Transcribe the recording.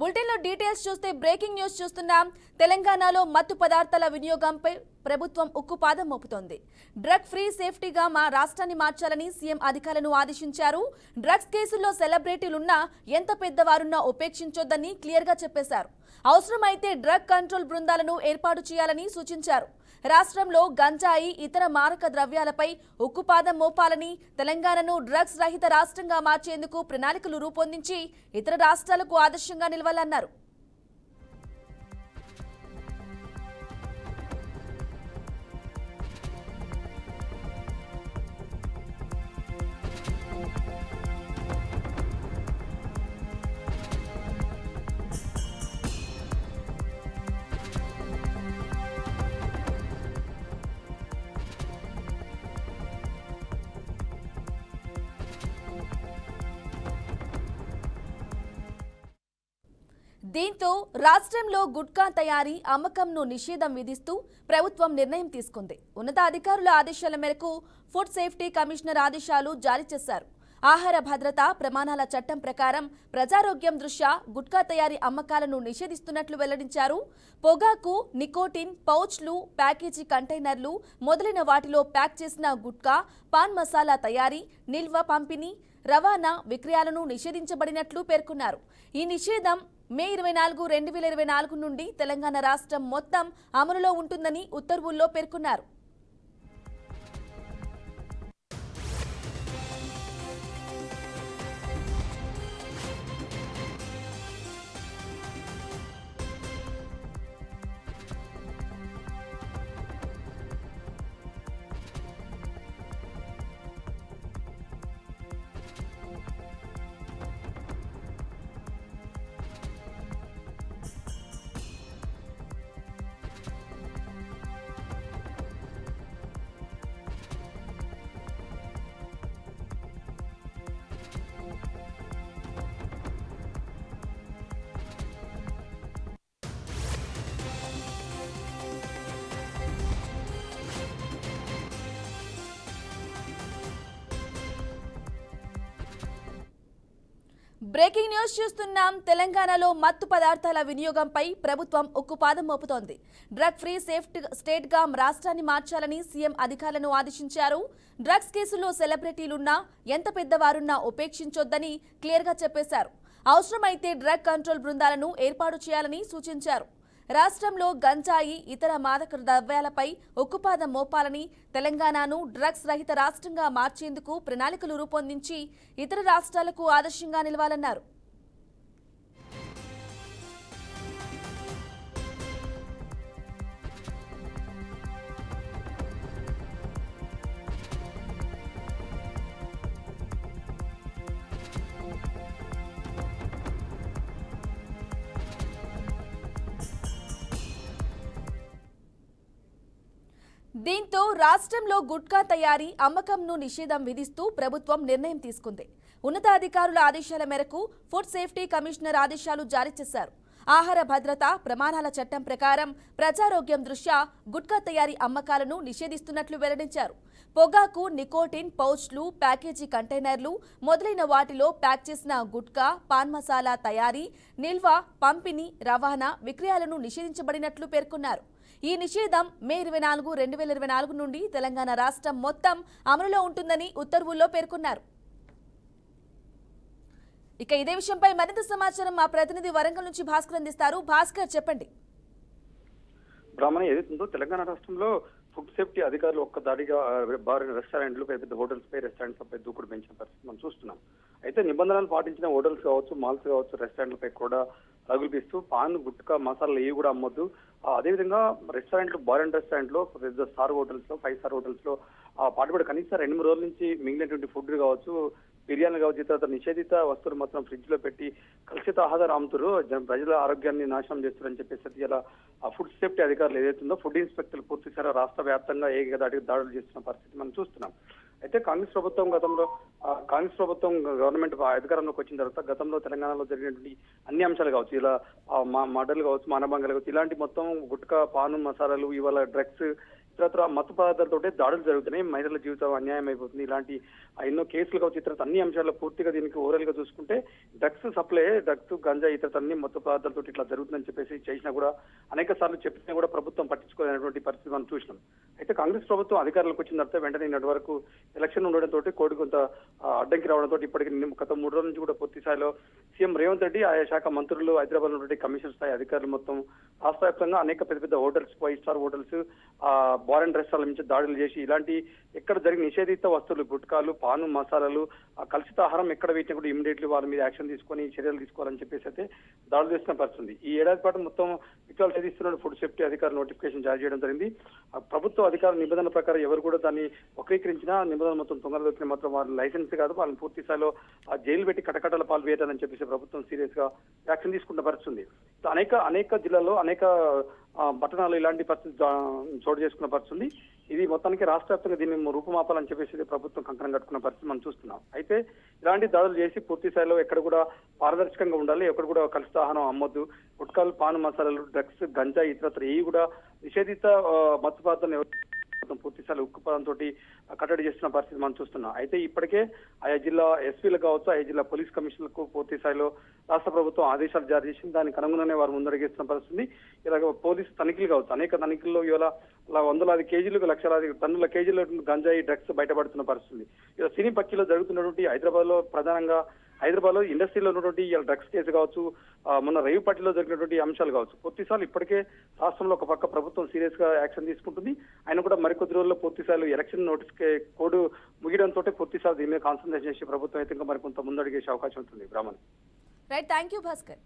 బులెటిన్లో డీటెయిల్స్ చూస్తే breaking news చూస్తున్నాం తెలంగాణలో మత్తు పదార్థాల వినియోగంపై ప్రభుత్వం ఉక్కుపాదం మోపుతోంది. డ్రగ్ ఫ్రీ సేఫ్టీగా మా రాష్ట్రాన్ని మార్చాలని సీఎం అధికారులను ఆదేశించారు. డ్రగ్స్ కేసుల్లో సెలబ్రిటీలున్నా ఎంత పెద్దవారున్నా ఉపేక్షించొద్దని క్లియర్గా చెప్పేశారు. అవసరమైతే డ్రగ్ కంట్రోల్ బృందాలను ఏర్పాటు చేయాలని సూచించారు. రాష్ట్రంలో గంజాయి ఇతర మారక ద్రవ్యాలపై ఉక్కుపాదం మోపాలని తెలంగాణను డ్రగ్స్ రహిత రాష్ట్రంగా మార్చేందుకు ప్రణాళికలు రూపొందించి ఇతర రాష్ట్రాలకు ఆదర్శంగా నిలవాలన్నారు. దీంతో రాష్ట్రంలో గుట్కా తయారీ అమ్మకంను నిషేధం విధిస్తూ ప్రభుత్వం నిర్ణయం తీసుకుంది. ఉన్నతాధికారుల ఆదేశాల మేరకు ఫుడ్ సేఫ్టీ కమిషనర్ ఆదేశాలు జారీ చేశారు. ఆహార భద్రత ప్రమాణాల చట్టం ప్రకారం ప్రజారోగ్యం దృష్ట్యా గుట్కా తయారీ అమ్మకాలను నిషేధిస్తున్నట్లు వెల్లడించారు. పొగాకు నికోటిన్ పౌచ్లు ప్యాకేజీ కంటైనర్లు మొదలైన వాటిలో ప్యాక్ చేసిన గుట్కా పాన్ మసాలా తయారీ నిల్వ పంపిణీ రవాణా విక్రయాలను నిషేధించబడినట్లు పేర్కొన్నారు. ఈ నిషేధం మే ఇరవై నాలుగు రెండు వేల ఇరవై నాలుగు నుండి తెలంగాణ రాష్ట్రం మొత్తం అమలులో ఉంటుందని ఉత్తర్వుల్లో పేర్కొన్నారు. బ్రేకింగ్ న్యూస్ చూస్తున్నాం. తెలంగాణలో మత్తు పదార్థాల వినియోగంపై ప్రభుత్వం ఉక్కుపాదం మోపుతోంది. డ్రగ్ ఫ్రీ సేఫ్ట్ స్టేట్గా రాష్ట్రాన్ని మార్చాలని సీఎం అధికారులను ఆదేశించారు. డ్రగ్స్ కేసులో సెలబ్రిటీలున్నా ఎంత పెద్దవారున్నా ఉపేక్షించొద్దని క్లియర్గా చెప్పేశారు. అవసరమైతే డ్రగ్ కంట్రోల్ బృందాలను ఏర్పాటు చేయాలని సూచించారు. రాష్ట్రంలో గంజాయి ఇతర మాదక ద్రవ్యాలపై ఉక్కుపాదం మోపాలని తెలంగాణను డ్రగ్స్ రహిత రాష్ట్రంగా మార్చేందుకు ప్రణాళికలు రూపొందించి ఇతర రాష్ట్రాలకు ఆదర్శంగా నిలవాలన్నారు. దీంతో రాష్ట్రంలో గుట్కా తయారీ అమ్మకంను నిషేధం విధిస్తూ ప్రభుత్వం నిర్ణయం తీసుకుంది. ఉన్నతాధికారుల ఆదేశాల మేరకు ఫుడ్ సేఫ్టీ కమిషనర్ ఆదేశాలు జారీ చేశారు. ఆహార భద్రత ప్రమాణాల చట్టం ప్రకారం ప్రజారోగ్యం దృష్ట్యా గుట్కా తయారీ అమ్మకాలను నిషేధిస్తున్నట్లు వెల్లడించారు. పొగాకు నికోటిన్ పౌచ్లు ప్యాకేజీ కంటైనర్లు మొదలైన వాటిలో ప్యాక్ చేసిన గుట్కా పాన్ మసాలా తయారీ నిల్వ పంపిణీ రవాణా విక్రయాలను నిషేధించబడినట్లు పేర్కొన్నారు. ఈ నిషేధం మే ఇరవై నాలుగు రెండు వేల ఇరవై నాలుగు నుండి తెలంగాణ రాష్ట్రం మొత్తం అమలులో ఉంటుందని ఉత్తర్వుల్లో పేర్కొన్నారు. ఇక ఇదే విషయంపై మరింత సమాచారం మా ప్రతినిధి వరంగల్ నుంచి భాస్కర్ అందిస్తారు. భాస్కర్ చెప్పండి. బ్రాహ్మణ ఏదైతుందో తెలంగాణ రాష్ట్రంలో ఫుడ్ సేఫ్టీ అధికారులు ఒక్క దాడిగా బారిన బార్ రెస్టారెంట్లు పెద్ద పెద్ద హోటల్స్ పై రెస్టారెంట్స్ పై దూకుడు పెంచిన పరిస్థితి మనం చూస్తున్నాం. అయితే నిబంధనలు పాటించిన హోటల్స్ కావచ్చు మాల్స్ కావచ్చు రెస్టారెంట్లపై కూడా రగులిపిస్తూ పాన్ గుట్కా మసాలాలు ఏవి కూడా అమ్మొద్దు. అదేవిధంగా రెస్టారెంట్లు బార్ అండ్ రెస్టారెంట్లో పెద్ద స్టార్ హోటల్స్లో ఫైవ్ స్టార్ హోటల్స్లో ఆ, పాటుపడి కనీసం రెండు మూడు రోజుల నుంచి మిగిలినటువంటి ఫుడ్ కావచ్చు బిర్యానీ కావచ్చు తర్వాత నిషేధిత వస్తువులు మాత్రం ఫ్రిడ్జ్లో పెట్టి కలుషిత ఆహారం అమ్ముతారు. జన- ప్రజల ఆరోగ్యాన్ని నాశనం చేస్తారని చెప్పేసి ఇలా ఆ ఫుడ్ సేఫ్టీ అధికారులు ఏదైతుందో ఫుడ్ ఇన్స్పెక్టర్లు పూర్తి రాష్ట్ర వ్యాప్తంగా ఏకదాటికి దాడులు చేస్తున్న పరిస్థితి మనం చూస్తున్నాం. అయితే కాంగ్రెస్ ప్రభుత్వం గతంలో కాంగ్రెస్ ప్రభుత్వం గవర్నమెంట్ అధికారంలోకి వచ్చిన తర్వాత గతంలో తెలంగాణలో జరిగినటువంటి అన్ని అంశాలు కావచ్చు ఇలా మా మర్డర్లు కావచ్చు మానభంగాలు కావచ్చు ఇలాంటి మొత్తం గుట్కా పాను మసాలాలు ఇవాళ డ్రగ్స్ ఇతరత్ర మత్తు పదార్థాలతో దాడులు జరుగుతున్నాయి మహిళల జీవితం అన్యాయం అయిపోతుంది ఇలాంటి ఎన్నో కేసులు కావచ్చు ఇతర అన్ని అంశాల్లో పూర్తిగా దీనికి ఓవరాల్గా చూసుకుంటే డ్రగ్స్ సప్లై డ్రగ్స్ గంజా ఇతర అన్ని మత్తు పదార్థాలతో ఇట్లా జరుగుతుందని చెప్పేసి చేసినా కూడా అనేక సార్లు చెప్పినా కూడా ప్రభుత్వం పట్టించుకోలేనటువంటి పరిస్థితి మనం చూసినాం. అయితే కాంగ్రెస్ ప్రభుత్వం అధికారులకు వచ్చిన తర్వాత వెంటనే నేటి వరకు ఎలక్షన్ ఉండడంతో కోడి కొంత అడ్డంకి రావడంతో ఇప్పటికి నిన్న గత మూడు రోజుల నుంచి కూడా పూర్తి స్థాయిలో సీఎం రేవంత్ రెడ్డి ఆయా శాఖ మంత్రులు హైదరాబాద్ ఉన్నటువంటి కమిషన్ స్థాయి అధికారులు మొత్తం రాష్ట్ర వ్యాప్తంగా అనేక పెద్ద పెద్ద hotels five star hotels bar and restaurant నుంచి దాడులు చేసి ఇలాంటి ఎక్కడ జరిగిన నిషేధిత వస్తువులు గుట్కాలు పాను మసాలాలు ఆ కలుషిత ఆహారం ఎక్కడ వీటిని కూడా ఇమీడియట్లీ వాళ్ళ మీద యాక్షన్ తీసుకొని చర్యలు తీసుకోవాలని చెప్పేసి అయితే దాడులు చేసిన పరిస్థితుంది. ఈ ఏడాది పాటు మొత్తం విక్రాలు ఛేదిస్తున్న ఫుడ్ సేఫ్టీ అధికారులు నోటిఫికేషన్ జారీ చేయడం జరిగింది. ఆ ప్రభుత్వ అధికార నిబంధన ప్రకారం ఎవరు కూడా దాన్ని వక్రీకరించినా నిబంధన మొత్తం తొందర దొరికిన మాత్రం వాళ్ళ లైసెన్స్ కాదు. వాళ్ళని పూర్తి స్థాయిలో ఆ జైలు పెట్టి కటకటాల పాలు వేయాలని చెప్పేసి ప్రభుత్వం సీరియస్గా యాక్షన్ తీసుకున్న పరిస్థితుంది. అనేక అనేక జిల్లాల్లో అనేక పట్టణాలు ఇలాంటి పరిస్థితి చోటు చేసుకున్న పరిస్థితుంది ఇది మొత్తానికి రాష్ట్ర వ్యాప్తంగా దీన్ని రూపుమాపాలని చెప్పేసి ప్రభుత్వం కంకణం కట్టుకున్న పరిస్థితి మనం చూస్తున్నాం. అయితే ఇలాంటి దాడులు చేసి పూర్తి స్థాయిలో ఎక్కడ కూడా పారదర్శకంగా ఉండాలి ఎక్కడ కూడా కలుషిత ఆహారం అమ్మొద్దు గుట్కాలు పాన్ మసాలాలు డ్రగ్స్ గంజా ఇతరత్ర ఏవి కూడా నిషేధిత మత్తు పదార్థాలను ఎవరు పూర్తి స్థాయిలో ఉక్కు పదంతో కట్టడి చేస్తున్న పరిస్థితి మనం చూస్తున్నాం. అయితే ఇప్పటికే ఆయా జిల్లా ఎస్పీలకు కావచ్చు ఆయా జిల్లా పోలీస్ కమిషనర్లకు పూర్తి స్థాయిలో రాష్ట్ర ప్రభుత్వం ఆదేశాలు జారీ చేసింది. దానికి అనుగుణంగానే వారు ముందడిగేస్తున్న పరిస్థితి. ఇలాగ పోలీసు తనిఖీలు కావచ్చు అనేక తనిఖీల్లో ఇవాళ అలా వందలాది కేజీలకు లక్షలాది టన్నుల కేజీల గంజాయి డ్రగ్స్ బయటపడుతున్న పరిస్థితి. ఇలా సినీ పక్షిలో జరుగుతున్నటువంటి హైదరాబాద్లో ప్రధానంగా హైదరాబాద్లో ఇండస్ట్రీలో ఉన్నటువంటి డ్రగ్స్ కేసు కావచ్చు మొన్న రేవ్ పార్టీలో జరిగినటువంటి అంశాలు కావచ్చు. కొద్దిసార్లు ఇప్పటికే రాష్ట్రంలో ఒక పక్క ప్రభుత్వం సీరియస్గా యాక్షన్ తీసుకుంటుంది. ఆయన కూడా మరికొద్ది రోజుల్లో పూర్తిసార్లు ఎలక్షన్ నోటీస్ కోడ్ ముగియడంతో పూర్తిసార్లు దీని మీద కాన్సన్ట్రేట్ చేసి ప్రభుత్వం అయితే ఇంకా మరికొంత ముందడిగేసే అవకాశం ఉంటుంది Brahman right thank you Bhaskar